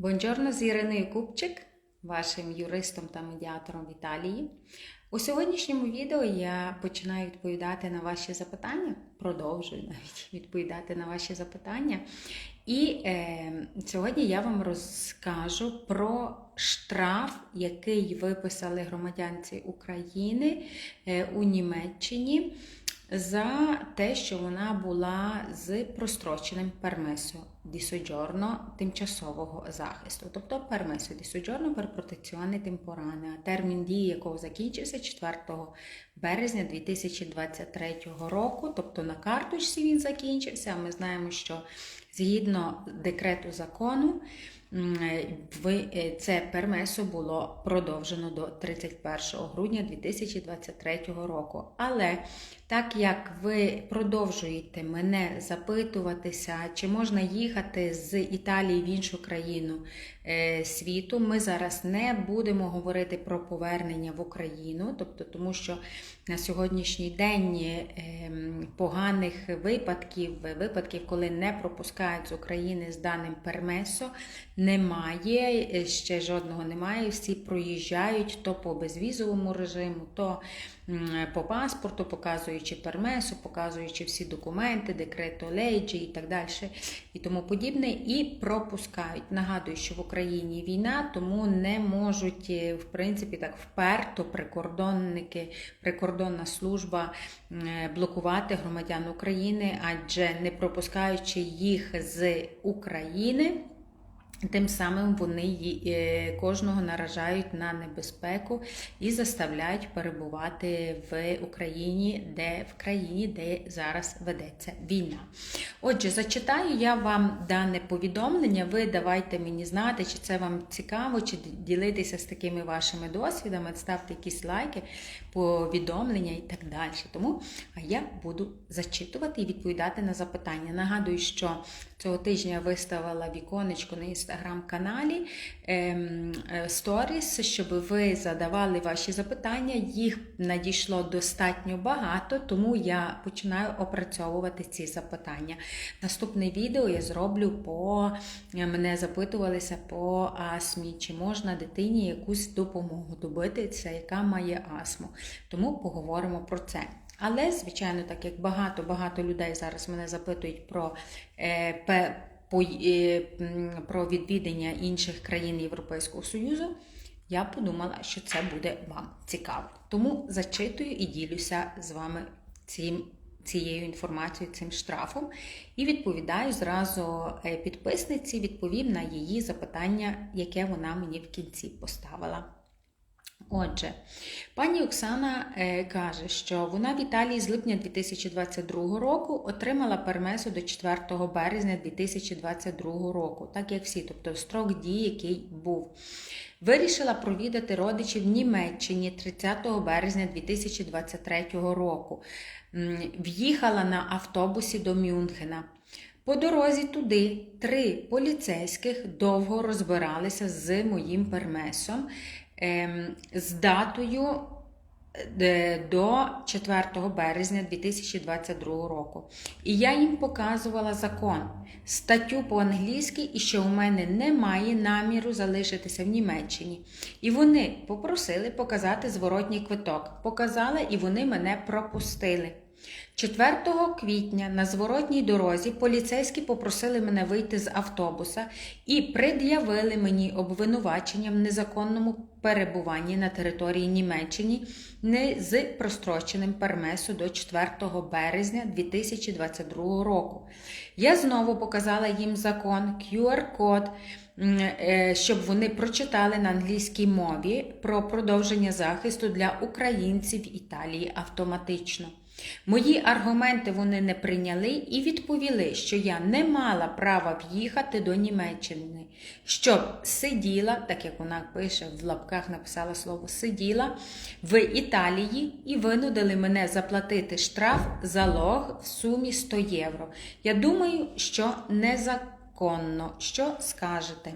Бонджорно з Іриною Купчик, вашим юристом та медіатором в Італії. У сьогоднішньому відео я починаю відповідати на ваші запитання, продовжую навіть відповідати на ваші запитання. І е, сьогодні я вам розкажу про штраф, який виписали громадянці України е, у Німеччині за те, що вона була з простроченим пермесо di soggiorno тимчасового захисту, тобто пермесо di soggiorno per protezione temporanea, термін дії якого закінчився 4 березня 2023 року, тобто на карточці він закінчився. Ми знаємо, що згідно декрету закону. Це пермесо було продовжено до 31 грудня 2023 року. Але так як ви продовжуєте мене запитуватися, чи можна їхати з Італії в іншу країну світу, ми зараз не будемо говорити про повернення в Україну, тобто тому що на сьогоднішній день поганих випадків, випадків, коли не пропускають з України з даним пермесо, немає, ще жодного немає. Всі проїжджають то по безвізовому режиму, то по паспорту, показуючи пермесу, показуючи всі документи, декрето лейджі і так далі, і тому подібне, і пропускають. Нагадую, що в Україні війна, тому не можуть, в принципі, так вперто прикордонники, прикордонна служба блокувати громадян України, адже не пропускаючи їх з України. Тим самим вони кожного наражають на небезпеку і заставляють перебувати в Україні, де в країні, де зараз ведеться війна. Отже, зачитаю я вам дане повідомлення. Ви давайте мені знати, чи це вам цікаво, чи ділитися з такими вашими досвідами, ставте якісь лайки, повідомлення і так далі. Тому я буду зачитувати і відповідати на запитання. Нагадую, що цього тижня я виставила віконечко на інстаграм-каналі сторіс, щоб ви задавали ваші запитання. Їх надійшло достатньо багато, тому я починаю опрацьовувати ці запитання. Наступне відео я зроблю по мене запитувалися по астмі, чи можна дитині якусь допомогу добитися, яка має астму. Тому поговоримо про це. Але, звичайно, так як багато-багато людей зараз мене запитують про е, е, про відвідання інших країн Європейського Союзу, я подумала, що це буде вам цікаво. Тому зачитую і ділюся з вами цим. Цією інформацією, цим штрафом, і відповідаю зразу підписниці, відповім на її запитання, яке вона мені в кінці поставила. Отже, пані Оксана е, каже, що вона в Італії з липня 2022 року отримала пермесу до 4 березня 2022 року, так як всі, тобто строк дії, який був. Вирішила провідати родичів в Німеччині 30 березня 2023 року. В'їхала на автобусі до Мюнхена. По дорозі туди три поліцейських довго розбиралися з моїм пермесом з датою до 4 березня 2022 року. І я їм показувала закон, статтю по-англійськи, і що у мене немає наміру залишитися в Німеччині. І вони попросили показати зворотній квиток. Показала, і вони мене пропустили. 4 квітня на зворотній дорозі поліцейські попросили мене вийти з автобуса і пред'явили мені обвинувачення в незаконному перебуванні на території Німеччини не з простроченим пермесу до 4 березня 2022 року. Я знову показала їм закон, QR-код. Щоб вони прочитали на англійській мові про продовження захисту для українців Італії автоматично. Мої аргументи вони не прийняли і відповіли, що я не мала права в'їхати до Німеччини, щоб сиділа, так як вона пише, в лапках написала слово сиділа в Італії і винудили мене заплатити штраф залог в сумі 100 євро. Я думаю, що незаконно. Що скажете?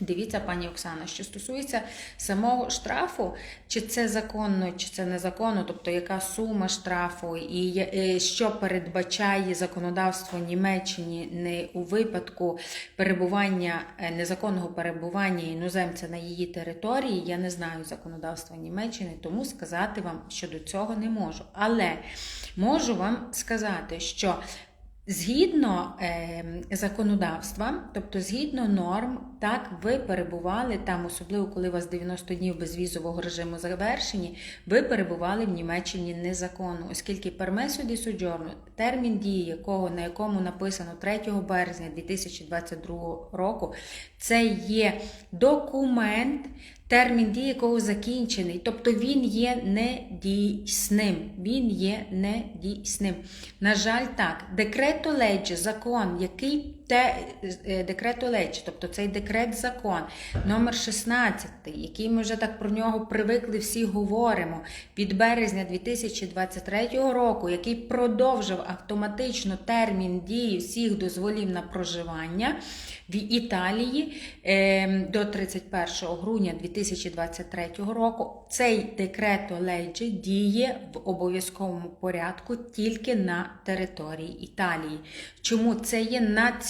Дивіться, пані Оксана, що стосується самого штрафу, чи це законно, чи це незаконно, тобто яка сума штрафу, і е, що передбачає законодавство Німеччині не у випадку перебування е, незаконного перебування іноземця на її території. Я не знаю законодавства Німеччини, тому сказати вам щодо цього не можу. Але можу вам сказати, що Згідно е, законодавства, тобто згідно норм, так ви перебували там, особливо коли у вас 90 днів безвізового режиму завершені, ви перебували в Німеччині незаконно, оскільки пермесо ді соджорно, термін дії якого на якому написано 3 березня 2022 року, це є документ, термін дії якого закінчений, тобто він є недійсним. Він є недійсним. На жаль, так, декрето леджі, закон, який те е, декрето леджі, тобто цей декрет закон номер 16, який ми вже так про нього привикли, всі говоримо, від березня 2023 року, який продовжив автоматично термін дії всіх дозволів на проживання в Італії е, до 31 грудня 2023 року. Цей декрето леджі діє в обов'язковому порядку тільки на території Італії. Чому це є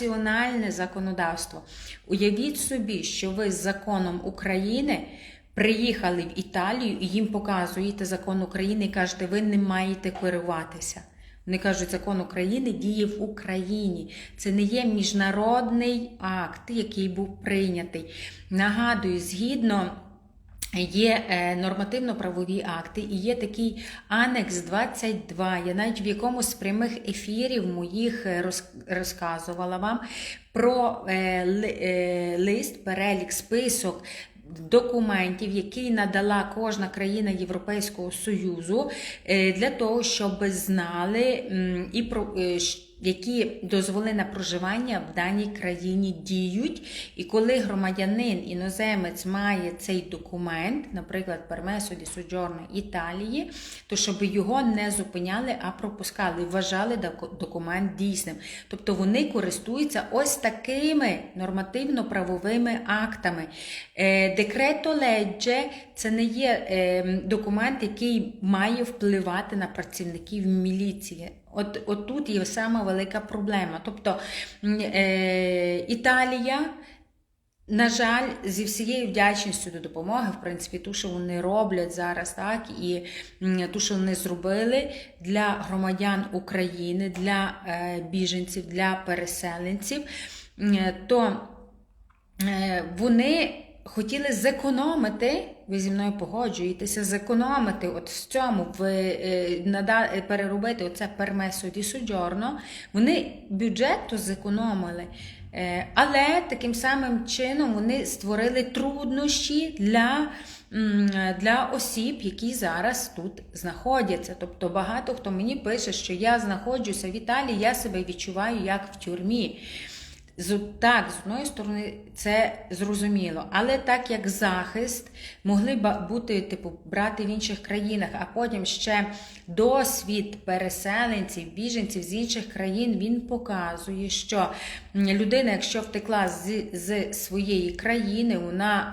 національне законодавство? Уявіть собі, що ви з законом України. Приїхали в Італію і їм показуєте закон України і кажете, ви не маєте керуватися. Вони кажуть, закон України діє в Україні. Це не є міжнародний акт, який був прийнятий. Нагадую, згідно. Є е, нормативно-правові акти і є такий анекс 22. Я навіть в якомусь з прямих ефірів моїх е, розказувала вам про е, ли- лист, перелік, список документів, який надала кожна країна Європейського Союзу для того, щоб знали і про. Які дозволи на проживання в даній країні діють, і коли громадянин іноземець має цей документ, наприклад, пермесо ді соджорно Італії, то щоб його не зупиняли, а пропускали, вважали документ дійсним. Тобто вони користуються ось такими нормативно-правовими актами. Е, Декрето ледже це не є е, документ, який має впливати на працівників міліції. От, от тут є сама велика проблема. Тобто е, Італія, на жаль, зі всією вдячністю до допомоги, в принципі, ту, що вони роблять зараз, так, і ту, що вони зробили для громадян України, для е, біженців, для переселенців, м, то е, вони хотіли зекономити, ви зі мною погоджуєтеся, зекономити от в цьому, в, е, нада, переробити оце пермесо ді соджорно, вони бюджету зекономили. Е, Але таким самим чином вони створили труднощі для, для осіб, які зараз тут знаходяться. Тобто багато хто мені пише, що я знаходжуся в Італії, я себе відчуваю як в тюрмі. Так, з одної сторони, це зрозуміло, але так як захист могли б бути, типу, брати в інших країнах, а потім ще досвід переселенців, біженців з інших країн він показує, що людина, якщо втекла з, з своєї країни, вона.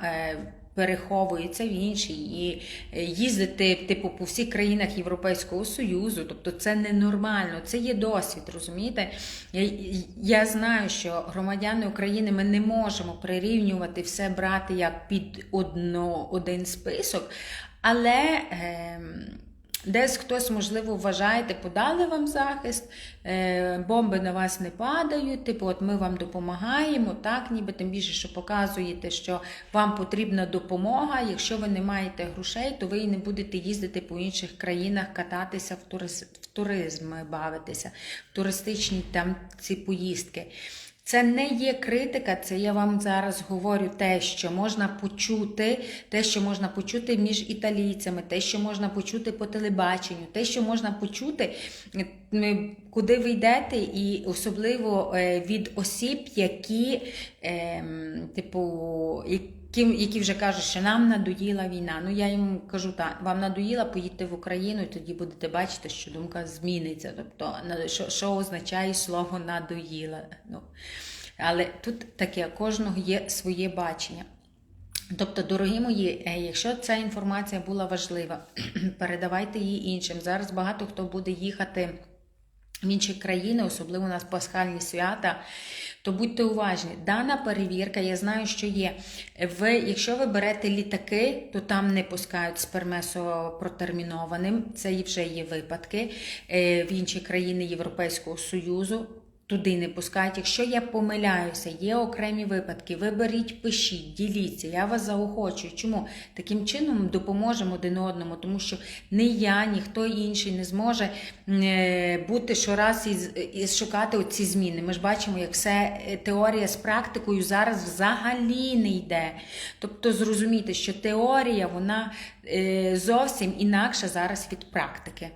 Е, Переховується в іншій і е, їздити типу по всіх країнах Європейського Союзу, тобто це ненормально, це є досвід, розумієте? Я, я знаю, що громадяни України ми не можемо прирівнювати все брати як під одно, один список, але. ем, Десь хтось, можливо, вважаєте, подали вам захист, е, бомби на вас не падають, типу, от ми вам допомагаємо, так, ніби тим більше, що показуєте, що вам потрібна допомога. Якщо ви не маєте грошей, то ви і не будете їздити по інших країнах, кататися в туризм, бавитися, в туристичні там ці поїздки. Це не є критика, це я вам зараз говорю те, що можна почути, те, що можна почути між італійцями, те, що можна почути по телебаченню, те, що можна почути, куди ви йдете, і особливо е, від осіб, які, ем, типу, які, які вже кажуть, що нам надоїла війна. Ну я їм кажу, так, вам надоїла, поїдьте в Україну, і тоді будете бачити, що думка зміниться. Тобто, що, що означає слово надоїла. Ну, Але тут таке, кожного є своє бачення. Тобто, дорогі мої, е, якщо ця інформація була важлива, передавайте її іншим. Зараз багато хто буде їхати в інші країни, особливо у нас пасхальні свята. То будьте уважні, дана перевірка, я знаю, що є. Ви, якщо ви берете літаки, то там не пускають спермесо протермінованим. Це вже є випадки Е, в інші країни Європейського Союзу. Туди не пускають. Якщо я помиляюся, є окремі випадки. Ви беріть, пишіть, діліться. Я вас заохочую. Чому таким чином допоможемо один одному? Тому що не я, ніхто інший не зможе е, бути щораз і, шукати оці зміни. Ми ж бачимо, як все е, теорія з практикою зараз взагалі не йде. Тобто зрозумійте, що теорія вона е, зовсім інакша зараз від практики.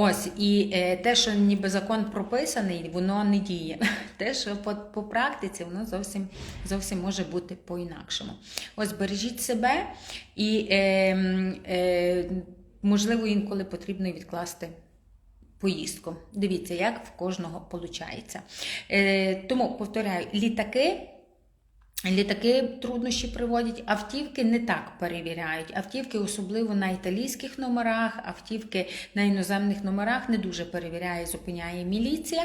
Ось, і е, те, що ніби закон прописаний, воно не діє. Те, що по, по практиці, воно зовсім, зовсім може бути по-інакшому. Ось бережіть себе і, е, е, можливо, інколи потрібно відкласти поїздку. Дивіться, як в кожного виходить. Е, тому, повторяю, літаки. Літаки труднощі приводять, автівки не так перевіряють. Автівки, особливо на італійських номерах, автівки на іноземних номерах не дуже перевіряє, зупиняє міліція.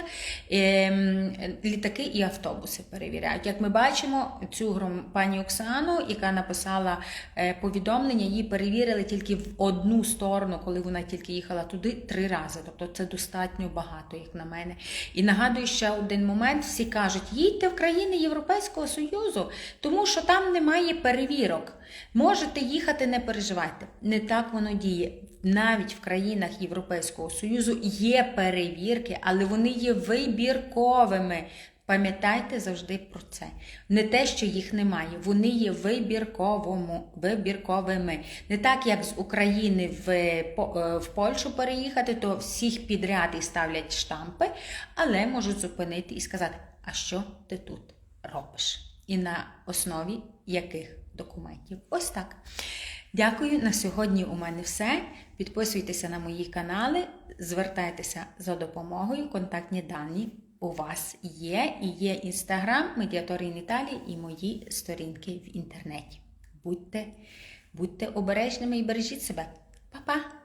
Ем, Літаки і автобуси перевіряють. Як ми бачимо, цю пані Оксану, яка написала е, повідомлення, її перевірили тільки в одну сторону, коли вона тільки їхала туди три рази. Тобто це достатньо багато, як на мене. І нагадую ще один момент: всі кажуть, їдьте в країни Європейського Союзу, тому що там немає перевірок. Можете їхати, не переживайте. Не так воно діє. Навіть в країнах Європейського Союзу є перевірки, але вони є вибірковими. Пам'ятайте завжди про це. Не те, що їх немає, вони є вибірковому, вибірковими. Не так, як з України в, е, в Польщу переїхати, то всіх підряд і ставлять штампи, але можуть зупинити і сказати, а що ти тут робиш? І на основі яких документів. Ось так. Дякую. На сьогодні у мене все. Підписуйтеся на мої канали, звертайтеся за допомогою. Контактні дані у вас є. І є інстаграм, медіатори Італії і мої сторінки в інтернеті. Будьте, будьте обережними і бережіть себе. Па-па!